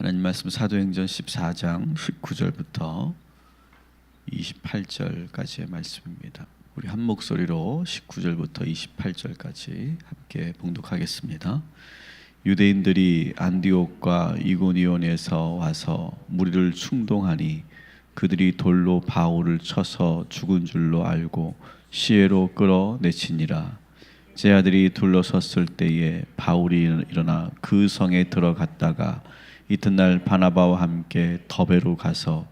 하나님 말씀 사도행전 14장 19절부터 28절까지의 말씀입니다. 우리 한 목소리로 19절부터 28절까지 함께 봉독하겠습니다. 유대인들이 안디옥과 이고니온에서 와서 무리를 충동하니 그들이 돌로 바울을 쳐서 죽은 줄로 알고 시해로 끌어내치니라. 제 아들이 둘러섰을 때에 바울이 일어나 그 성에 들어갔다가 이튿날 바나바와 함께 더베로 가서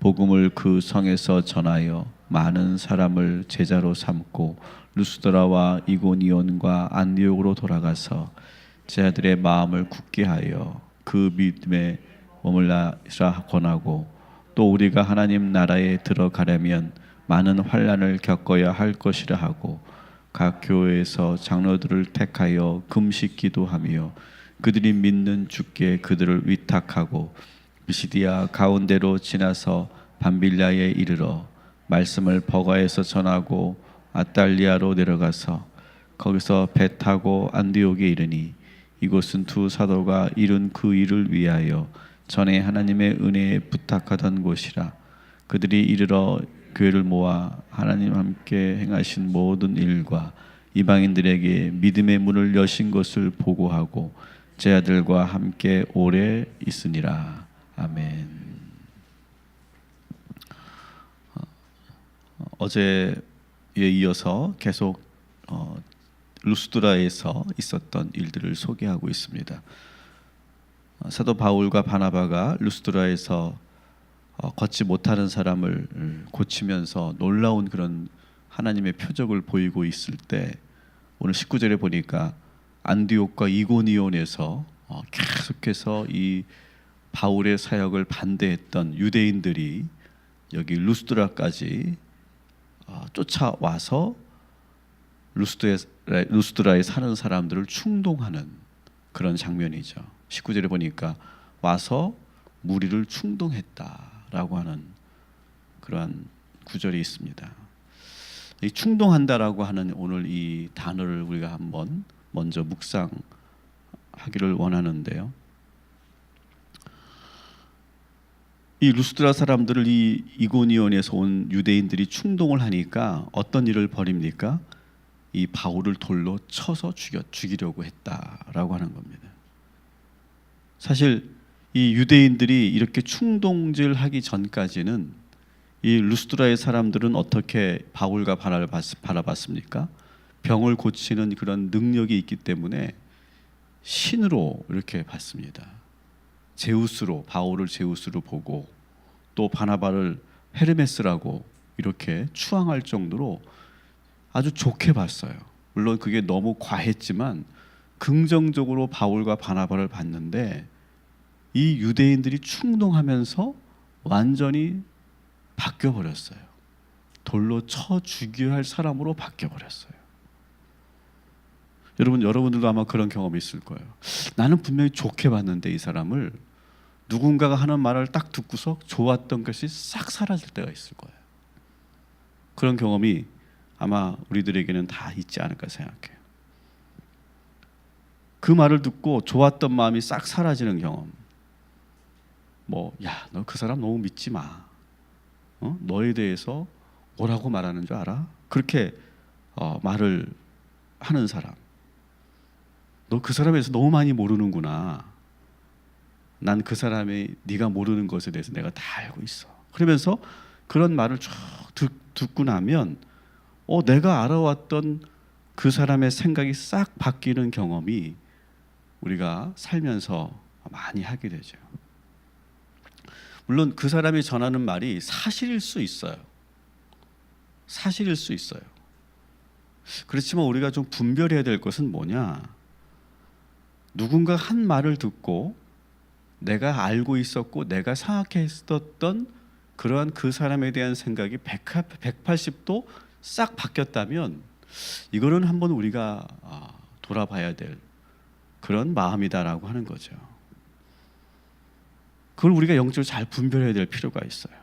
복음을 그 성에서 전하여 많은 사람을 제자로 삼고 루스드라와 이고니온과 안디옥으로 돌아가서 제 아들의 마음을 굳게 하여 그 믿음에 머물라 권하고 또 우리가 하나님 나라에 들어가려면 많은 환란을 겪어야 할 것이라 하고 각 교회에서 장로들을 택하여 금식 기도하며 그들이 믿는 주께 그들을 위탁하고 비시디아 가운데로 지나서 밤빌라에 이르러 말씀을 버가에서 전하고 아달리아로 내려가서 거기서 배 타고 안디옥에 이르니 이곳은 두 사도가 이룬 그 일을 위하여 전에 하나님의 은혜에 부탁하던 곳이라. 그들이 이르러 교회를 모아 하나님 함께 행하신 모든 일과 이방인들에게 믿음의 문을 여신 것을 보고하고 제 아들과 함께 오래 있으니라 아멘. 어, 어제에 이어서 계속 어, 루스드라에서 있었던 일들을 소개하고 있습니다. 어, 사도 바울과 바나바가 루스드라에서 어, 걷지 못하는 사람을 음, 고치면서 놀라운 그런 하나님의 표적을 보이고 있을 때 오늘 19절에 보니까 안디옥과 이고니온에서 어, 계속해서 이 바울의 사역을 반대했던 유대인들이 여기 루스드라까지 어, 쫓아와서 루스드라에 사는 사람들을 충동하는 그런 장면이죠. 19절에 보니까 와서 무리를 충동했다라고 하는 그러한 구절이 있습니다. 이 충동한다라고 하는 오늘 이 단어를 우리가 한번 먼저 묵상하기를 원하는데요. 이 루스드라 사람들을 이 이고니온에서 온 유대인들이 충동을 하니까 어떤 일을 벌입니까? 이 바울을 돌로 쳐서 죽여 죽이려고 했다라고 하는 겁니다. 사실 이 유대인들이 이렇게 충동질하기 전까지는 이 루스드라의 사람들은 어떻게 바울과 바라봤습니까? 병을 고치는 그런 능력이 있기 때문에 신으로 이렇게 봤습니다. 제우스로 바울을 제우스로 보고 또 바나바를 헤르메스라고 이렇게 추앙할 정도로 아주 좋게 봤어요. 물론 그게 너무 과했지만 긍정적으로 바울과 바나바를 봤는데 이 유대인들이 충동하면서 완전히 바뀌어 버렸어요. 돌로 쳐 죽여야 할 사람으로 바뀌어 버렸어요. 여러분 여러분들도 아마 그런 경험이 있을 거예요. 나는 분명히 좋게 봤는데 이 사람을 누군가가 하는 말을 딱 듣고서 좋았던 것이 싹 사라질 때가 있을 거예요. 그런 경험이 아마 우리들에게는 다 있지 않을까 생각해요. 그 말을 듣고 좋았던 마음이 싹 사라지는 경험. 뭐, 야, 너 그 사람 너무 믿지 마. 어? 너에 대해서 뭐라고 말하는 줄 알아? 그렇게 어, 말을 하는 사람. 너 그 사람에 대해서 너무 많이 모르는구나. 난 그 사람의 네가 모르는 것에 대해서 내가 다 알고 있어. 그러면서 그런 말을 쭉 듣, 듣고 나면 어 내가 알아왔던 그 사람의 생각이 싹 바뀌는 경험이 우리가 살면서 많이 하게 되죠. 물론 그 사람이 전하는 말이 사실일 수 있어요. 사실일 수 있어요. 그렇지만 우리가 좀 분별해야 될 것은 뭐냐? 누군가 한 말을 듣고 내가 알고 있었고 내가 생각했었던 그러한 그 사람에 대한 생각이 180도 싹 바뀌었다면 이거는 한번 우리가 아, 돌아봐야 될 그런 마음이다라고 하는 거죠. 그걸 우리가 영적으로 잘 분별해야 될 필요가 있어요.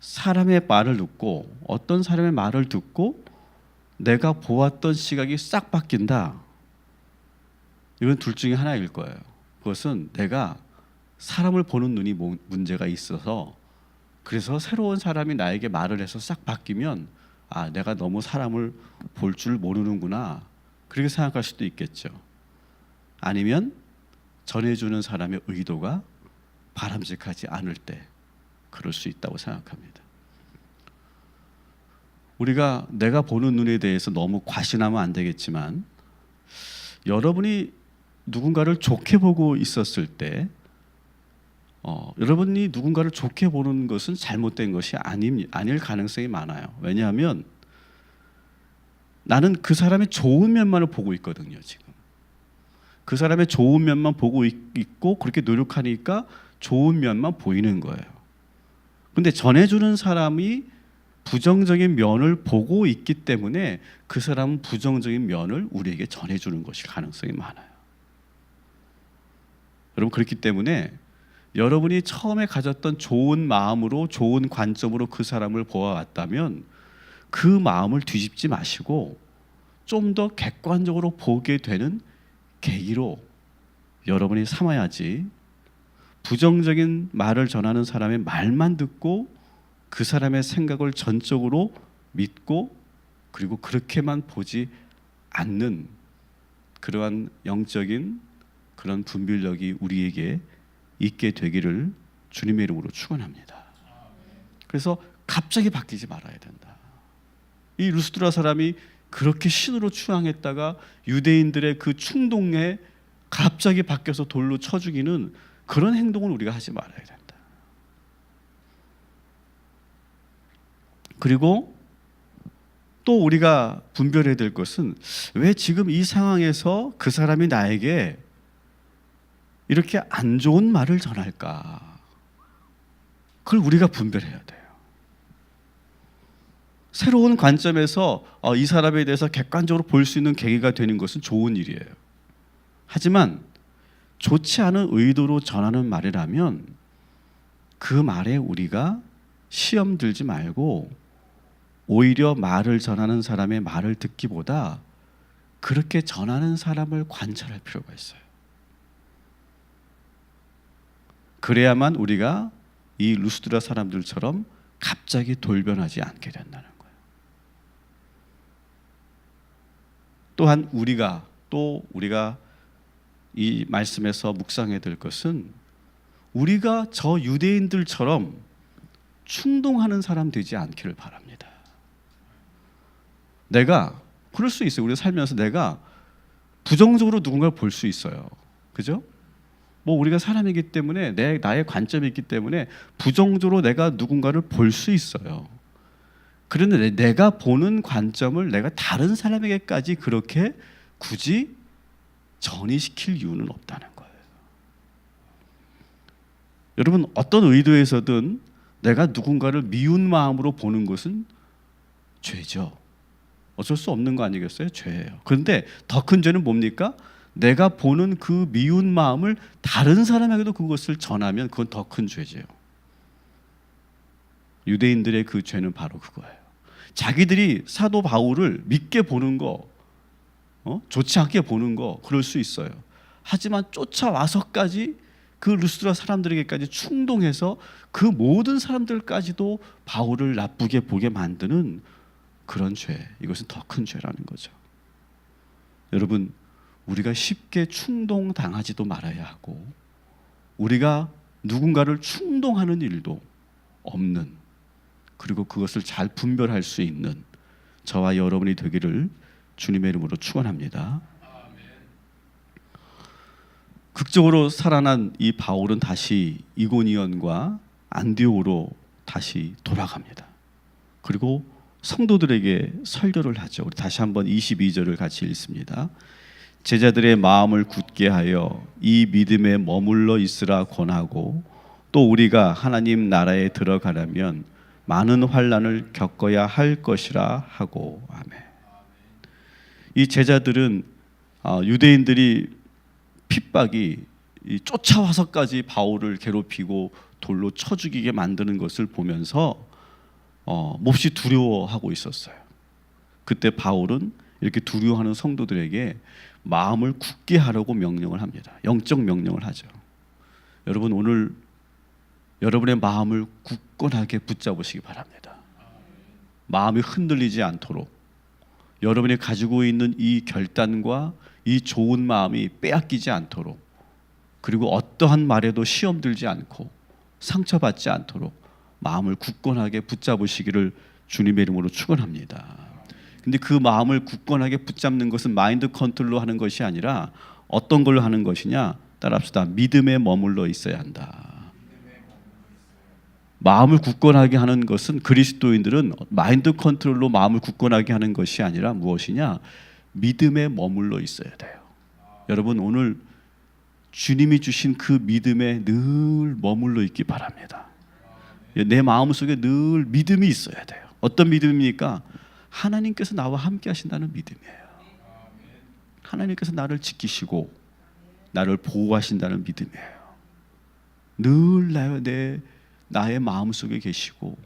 사람의 말을 듣고 어떤 사람의 말을 듣고 내가 보았던 시각이 싹 바뀐다. 이건 둘 중에 하나일 거예요. 그것은 내가 사람을 보는 눈이 문제가 있어서 그래서 새로운 사람이 나에게 말을 해서 싹 바뀌면 아 내가 너무 사람을 볼 줄 모르는구나 그렇게 생각할 수도 있겠죠. 아니면 전해주는 사람의 의도가 바람직하지 않을 때 그럴 수 있다고 생각합니다. 우리가 내가 보는 눈에 대해서 너무 과신하면 안 되겠지만 여러분이 누군가를 좋게 보고 있었을 때 어, 여러분이 누군가를 좋게 보는 것은 잘못된 것이 아님, 아닐 가능성이 많아요. 왜냐하면 나는 그 사람의 좋은 면만을 보고 있거든요. 지금 그 사람의 좋은 면만 보고 있, 있고 그렇게 노력하니까 좋은 면만 보이는 거예요. 근데 전해주는 사람이 부정적인 면을 보고 있기 때문에 그 사람은 부정적인 면을 우리에게 전해주는 것일 가능성이 많아요. 여러분 그렇기 때문에 여러분이 처음에 가졌던 좋은 마음으로 좋은 관점으로 그 사람을 보아왔다면 그 마음을 뒤집지 마시고 좀 더 객관적으로 보게 되는 계기로 여러분이 삼아야지 부정적인 말을 전하는 사람의 말만 듣고 그 사람의 생각을 전적으로 믿고 그리고 그렇게만 보지 않는 그러한 영적인 그런 분별력이 우리에게 있게 되기를 주님의 이름으로 축원합니다. 그래서 갑자기 바뀌지 말아야 된다. 이 루스드라 사람이 그렇게 신으로 추앙했다가 유대인들의 그 충동에 갑자기 바뀌어서 돌로 쳐 죽이는 그런 행동을 우리가 하지 말아야 된다. 그리고 또 우리가 분별해야 될 것은 왜 지금 이 상황에서 그 사람이 나에게 이렇게 안 좋은 말을 전할까? 그걸 우리가 분별해야 돼요. 새로운 관점에서 어, 이 사람에 대해서 객관적으로 볼 수 있는 계기가 되는 것은 좋은 일이에요. 하지만 좋지 않은 의도로 전하는 말이라면 그 말에 우리가 시험 들지 말고 오히려 말을 전하는 사람의 말을 듣기보다 그렇게 전하는 사람을 관찰할 필요가 있어요. 그래야만 우리가 이 루스드라 사람들처럼 갑자기 돌변하지 않게 된다는 거예요. 또한 우리가 또 우리가 이 말씀에서 묵상해야 될 것은 우리가 저 유대인들처럼 충동하는 사람 되지 않기를 바랍니다. 내가 그럴 수 있어요. 우리 살면서 내가 부정적으로 누군가를 볼 수 있어요. 그죠? 뭐 우리가 사람이기 때문에 내 나의 관점이 있기 때문에 부정적으로 내가 누군가를 볼 수 있어요. 그런데 내- 내가 보는 관점을 내가 다른 사람에게까지 그렇게 굳이 전이시킬 이유는 없다는 거예요. 여러분 어떤 의도에서든 내가 누군가를 미운 마음으로 보는 것은 죄죠. 어쩔 수 없는 거 아니겠어요? 죄예요. 그런데 더 큰 죄는 뭡니까? 내가 보는 그 미운 마음을 다른 사람에게도 그것을 전하면 그건 더 큰 죄죠. 유대인들의 그 죄는 바로 그거예요. 자기들이 사도 바울을 믿게 보는 거, 어? 좋지 않게 보는 거 그럴 수 있어요. 하지만 쫓아와서까지 그 루스드라 사람들에게까지 충동해서 그 모든 사람들까지도 바울을 나쁘게 보게 만드는 그런 죄. 이것은 더 큰 죄라는 거죠. 여러분, 우리가 쉽게 충동 당하지도 말아야 하고 우리가 누군가를 충동하는 일도 없는 그리고 그것을 잘 분별할 수 있는 저와 여러분이 되기를 주님의 이름으로 축원합니다. 극적으로 살아난 이 바울은 다시 이고니언과 안디오로 다시 돌아갑니다. 그리고 성도들에게 설교를 하죠. 우리 다시 한번 22절을 같이 읽습니다. 제자들의 마음을 굳게 하여 이 믿음에 머물러 있으라 권하고 또 우리가 하나님 나라에 들어가려면 많은 환란을 겪어야 할 것이라 하고 아멘. 이 제자들은 아, 유대인들이 핍박이 이 쫓아와서까지 바울을 괴롭히고 돌로 쳐 죽이게 만드는 것을 보면서 어, 몹시 두려워하고 있었어요. 그때 바울은 이렇게 두려워하는 성도들에게 마음을 굳게 하라고 명령을 합니다. 영적 명령을 하죠. 여러분 오늘 여러분의 마음을 굳건하게 붙잡으시기 바랍니다. 마음이 흔들리지 않도록 여러분이 가지고 있는 이 결단과 이 좋은 마음이 빼앗기지 않도록 그리고 어떠한 말에도 시험 들지 않고 상처받지 않도록 마음을 굳건하게 붙잡으시기를 주님의 이름으로 축원합니다. 근데 그 마음을 굳건하게 붙잡는 것은 마인드 컨트롤로 하는 것이 아니라 어떤 걸로 하는 것이냐? 따라합시다. 믿음에 머물러 있어야 한다. 마음을 굳건하게 하는 것은 그리스도인들은 마인드 컨트롤로 마음을 굳건하게 하는 것이 아니라 무엇이냐? 믿음에 머물러 있어야 돼요. 여러분 오늘 주님이 주신 그 믿음에 늘 머물러 있기 바랍니다. 내 마음 속에 늘 믿음이 있어야 돼요. 어떤 믿음입니까? 하나님께서 나와 함께 하신다는 믿음이에요. 하나님께서 나를 지키시고 나를 보호하신다는 믿음이에요. 늘 나의 내 나의 마음 속에 계시고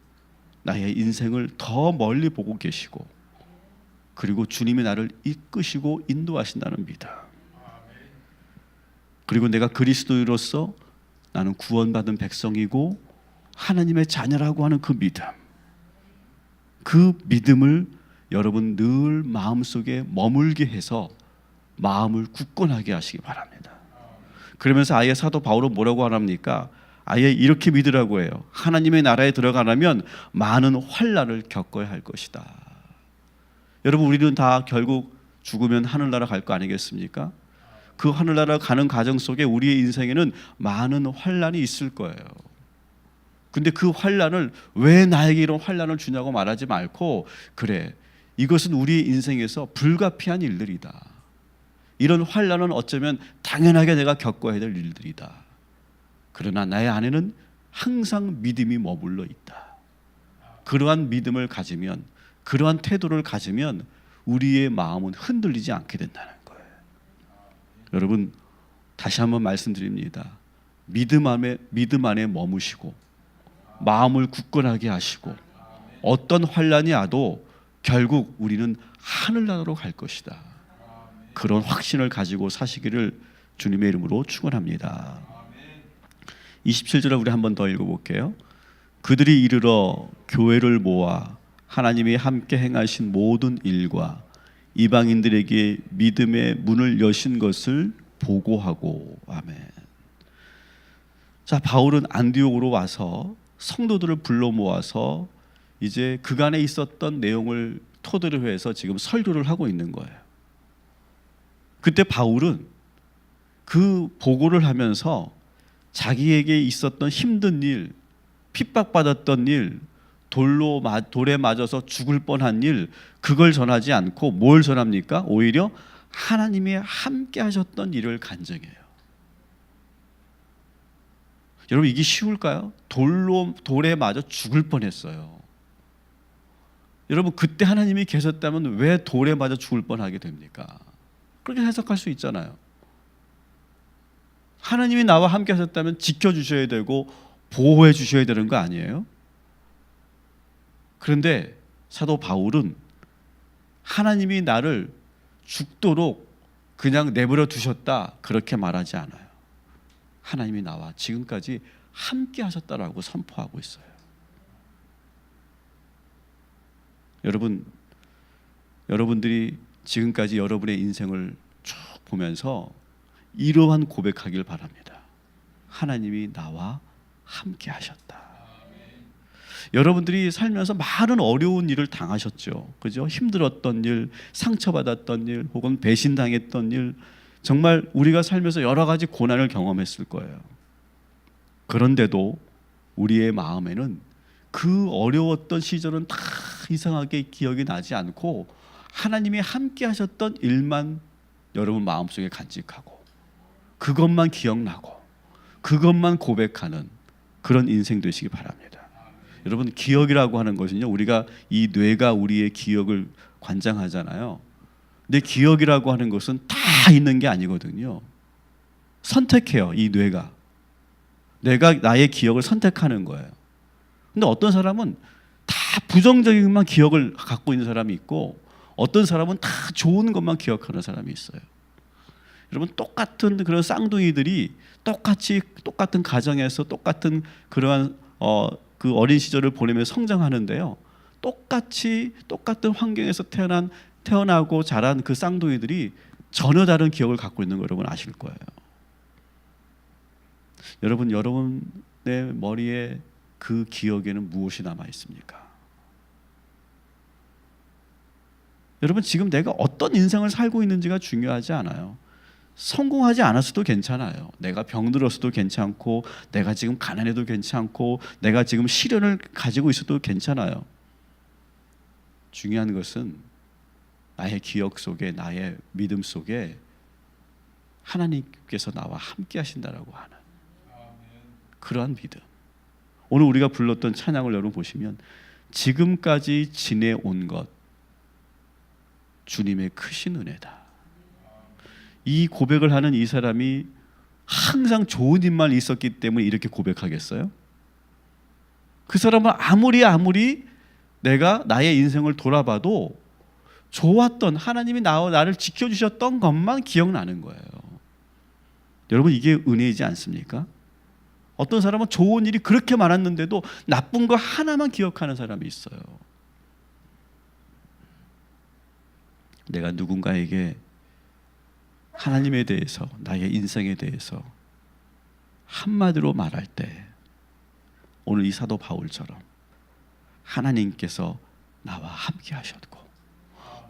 나의 인생을 더 멀리 보고 계시고 그리고 주님이 나를 이끄시고 인도하신다는 믿음. 그리고 내가 그리스도인으로서 나는 구원받은 백성이고 하나님의 자녀라고 하는 그 믿음. 그 믿음을 여러분 늘 마음속에 머물게 해서 마음을 굳건하게 하시기 바랍니다. 그러면서 아예 사도 바울은 뭐라고 하랍니까? 아예 이렇게 믿으라고 해요. 하나님의 나라에 들어가려면 많은 환란을 겪어야 할 것이다. 여러분 우리는 다 결국 죽으면 하늘나라 갈 거 아니겠습니까? 그 하늘나라 가는 과정 속에 우리의 인생에는 많은 환란이 있을 거예요. 근데 그 환란을 왜 나에게 이런 환란을 주냐고 말하지 말고 그래 이것은 우리의 인생에서 불가피한 일들이다. 이런 환란은 어쩌면 당연하게 내가 겪어야 될 일들이다. 그러나 나의 안에는 항상 믿음이 머물러 있다. 그러한 믿음을 가지면 그러한 태도를 가지면 우리의 마음은 흔들리지 않게 된다는 거예요. 여러분 다시 한번 말씀드립니다. 믿음 안에 믿음 안에 머무시고 마음을 굳건하게 하시고 어떤 환란이 와도 결국 우리는 하늘나라로 갈 것이다. 그런 확신을 가지고 사시기를 주님의 이름으로 축원합니다. 27절을 우리 한 번 더 읽어 볼게요. 그들이 이르러 교회를 모아 하나님이 함께 행하신 모든 일과 이방인들에게 믿음의 문을 여신 것을 보고하고 아멘. 자 바울은 안디옥으로 와서 성도들을 불러 모아서 이제 그간에 있었던 내용을 토대로 해서 지금 설교를 하고 있는 거예요. 그때 바울은 그 보고를 하면서 자기에게 있었던 힘든 일, 핍박받았던 일, 돌로 돌에 맞아서 죽을 뻔한 일 그걸 전하지 않고 뭘 전합니까? 오히려 하나님이 함께 하셨던 일을 간증해요. 여러분 이게 쉬울까요? 돌로 돌에 맞아 죽을 뻔했어요. 여러분 그때 하나님이 계셨다면 왜 돌에 맞아 죽을 뻔하게 됩니까? 그렇게 해석할 수 있잖아요. 하나님이 나와 함께 하셨다면 지켜 주셔야 되고 보호해 주셔야 되는 거 아니에요? 그런데 사도 바울은 하나님이 나를 죽도록 그냥 내버려 두셨다 그렇게 말하지 않아요. 하나님이 나와 지금까지 함께 하셨다라고 선포하고 있어요. 여러분 여러분들이 지금까지 여러분의 인생을 쭉 보면서 이러한 고백하길 바랍니다. 하나님이 나와 함께 하셨다. 여러분들이 살면서 많은 어려운 일을 당하셨죠. 그죠? 힘들었던 일, 상처받았던 일, 혹은 배신당했던 일, 정말 우리가 살면서 여러 가지 고난을 경험했을 거예요. 그런데도 우리의 마음에는 그 어려웠던 시절은 다 이상하게 기억이 나지 않고 하나님이 함께 하셨던 일만 여러분 마음속에 간직하고 그것만 기억나고 그것만 고백하는 그런 인생 되시기 바랍니다. 여러분 기억이라고 하는 것은요 우리가 이 뇌가 우리의 기억을 관장하잖아요. 근데 기억이라고 하는 것은 다 있는 게 아니거든요. 선택해요 이 뇌가. 내가 나의 기억을 선택하는 거예요. 근데 어떤 사람은 다 부정적인 기억을 갖고 있는 사람이 있고 어떤 사람은 다 좋은 것만 기억하는 사람이 있어요. 여러분 똑같은 그런 쌍둥이들이 똑같이 똑같은 가정에서 똑같은 그러한 어, 그 어린 시절을 보내며 성장하는데요. 똑같이 똑같은 환경에서 태어난 태어나고 자란 그 쌍둥이들이 전혀 다른 기억을 갖고 있는 거 여러분 아실 거예요. 여러분 여러분의 머리에 그 기억에는 무엇이 남아 있습니까? 여러분 지금 내가 어떤 인생을 살고 있는지가 중요하지 않아요. 성공하지 않았어도 괜찮아요. 내가 병들었어도 괜찮고, 내가 지금 가난해도 괜찮고, 내가 지금 시련을 가지고 있어도 괜찮아요. 중요한 것은 나의 기억 속에, 나의 믿음 속에 하나님께서 나와 함께 하신다라고 하는 그러한 믿음. 오늘 우리가 불렀던 찬양을 여러분 보시면 지금까지 지내온 것 주님의 크신 은혜다. 이 고백을 하는 이 사람이 항상 좋은 일만 있었기 때문에 이렇게 고백하겠어요? 그 사람은 아무리 아무리 내가 나의 인생을 돌아봐도 좋았던 하나님이 나 나를 지켜주셨던 것만 기억나는 거예요. 여러분 이게 은혜이지 않습니까? 어떤 사람은 좋은 일이 그렇게 많았는데도 나쁜 거 하나만 기억하는 사람이 있어요. 내가 누군가에게 하나님에 대해서 나의 인생에 대해서 한마디로 말할 때 오늘 이 사도 바울처럼 하나님께서 나와 함께 하셨고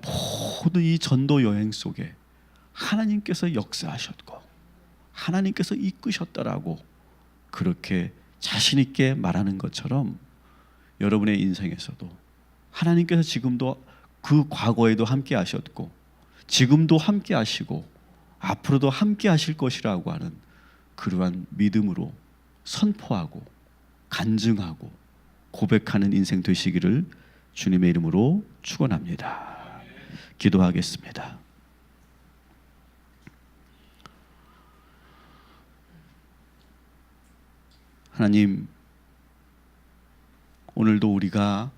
모든 이 전도 여행 속에 하나님께서 역사하셨고 하나님께서 이끄셨다라고 그렇게 자신 있게 말하는 것처럼 여러분의 인생에서도 하나님께서 지금도 그 과거에도 함께 하셨고 지금도 함께 하시고 앞으로도 함께 하실 것이라고 하는 그러한 믿음으로 선포하고 간증하고 고백하는 인생 되시기를 주님의 이름으로 축원합니다. 기도하겠습니다. 하나님 오늘도 우리가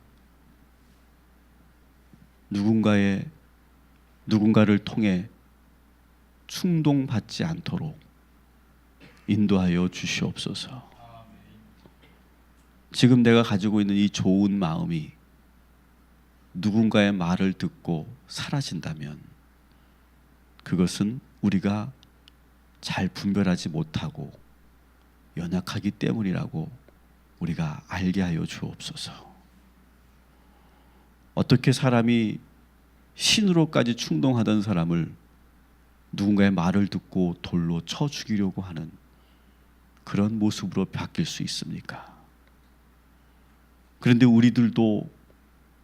누군가의 누군가를 통해 충동받지 않도록 인도하여 주시옵소서. 지금 내가 가지고 있는 이 좋은 마음이 누군가의 말을 듣고 사라진다면 그것은 우리가 잘 분별하지 못하고 연약하기 때문이라고 우리가 알게 하여 주옵소서. 어떻게 사람이 신으로까지 충동하던 사람을 누군가의 말을 듣고 돌로 쳐 죽이려고 하는 그런 모습으로 바뀔 수 있습니까? 그런데 우리들도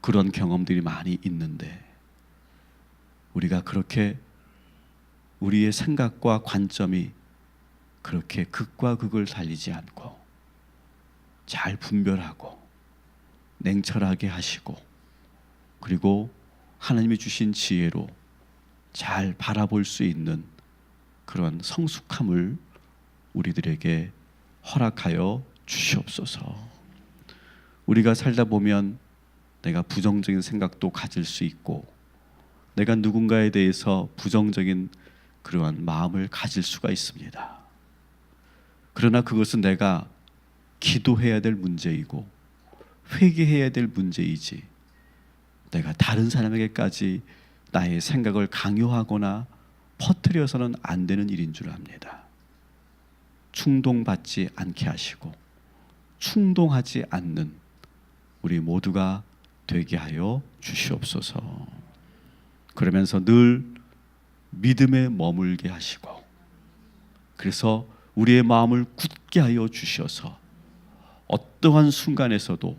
그런 경험들이 많이 있는데 우리가 그렇게 우리의 생각과 관점이 그렇게 극과 극을 달리지 않고 잘 분별하고 냉철하게 하시고 그리고 하나님이 주신 지혜로 잘 바라볼 수 있는 그런 성숙함을 우리들에게 허락하여 주시옵소서. 우리가 살다 보면 내가 부정적인 생각도 가질 수 있고 내가 누군가에 대해서 부정적인 그러한 마음을 가질 수가 있습니다. 그러나 그것은 내가 기도해야 될 문제이고 회개해야 될 문제이지 내가 다른 사람에게까지 나의 생각을 강요하거나 퍼뜨려서는 안 되는 일인 줄 압니다. 충동받지 않게 하시고 충동하지 않는 우리 모두가 되게 하여 주시옵소서. 그러면서 늘 믿음에 머물게 하시고 그래서 우리의 마음을 굳게 하여 주셔서 어떠한 순간에서도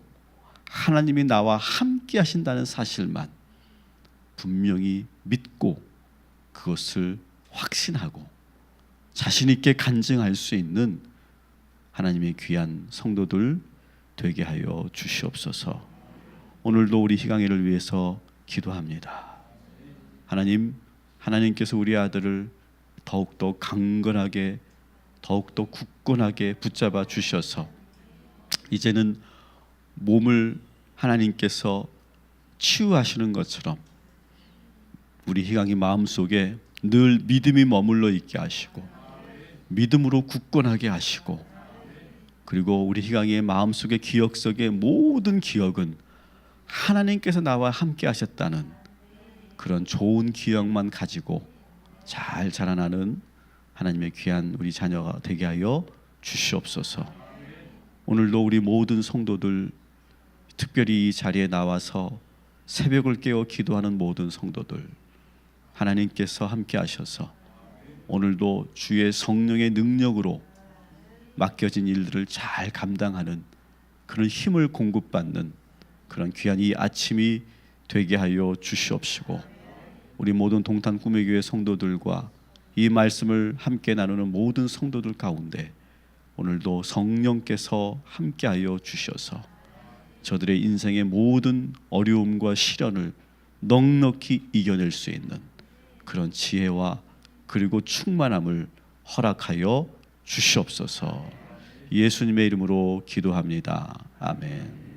하나님이 나와 함께 하신다는 사실만 분명히 믿고 그것을 확신하고 자신 있게 간증할 수 있는 하나님의 귀한 성도들 되게 하여 주시옵소서. 오늘도 우리 희강이를 위해서 기도합니다. 하나님, 하나님께서 우리 아들을 더욱더 강건하게 더욱더 굳건하게 붙잡아 주셔서 이제는 몸을 하나님께서 치유하시는 것처럼 우리 희강이 마음속에 늘 믿음이 머물러 있게 하시고 믿음으로 굳건하게 하시고 그리고 우리 희강이의 마음속의 기억 속의 모든 기억은 하나님께서 나와 함께 하셨다는 그런 좋은 기억만 가지고 잘 자라나는 하나님의 귀한 우리 자녀가 되게 하여 주시옵소서. 오늘도 우리 모든 성도들 특별히 이 자리에 나와서 새벽을 깨어 기도하는 모든 성도들 하나님께서 함께 하셔서 오늘도 주의 성령의 능력으로 맡겨진 일들을 잘 감당하는 그런 힘을 공급받는 그런 귀한 이 아침이 되게 하여 주시옵시고 우리 모든 동탄 꿈의 교회 성도들과 이 말씀을 함께 나누는 모든 성도들 가운데 오늘도 성령께서 함께하여 주셔서 저들의 인생의 모든 어려움과 시련을 넉넉히 이겨낼 수 있는 그런 지혜와 그리고 충만함을 허락하여 주시옵소서. 예수님의 이름으로 기도합니다. 아멘.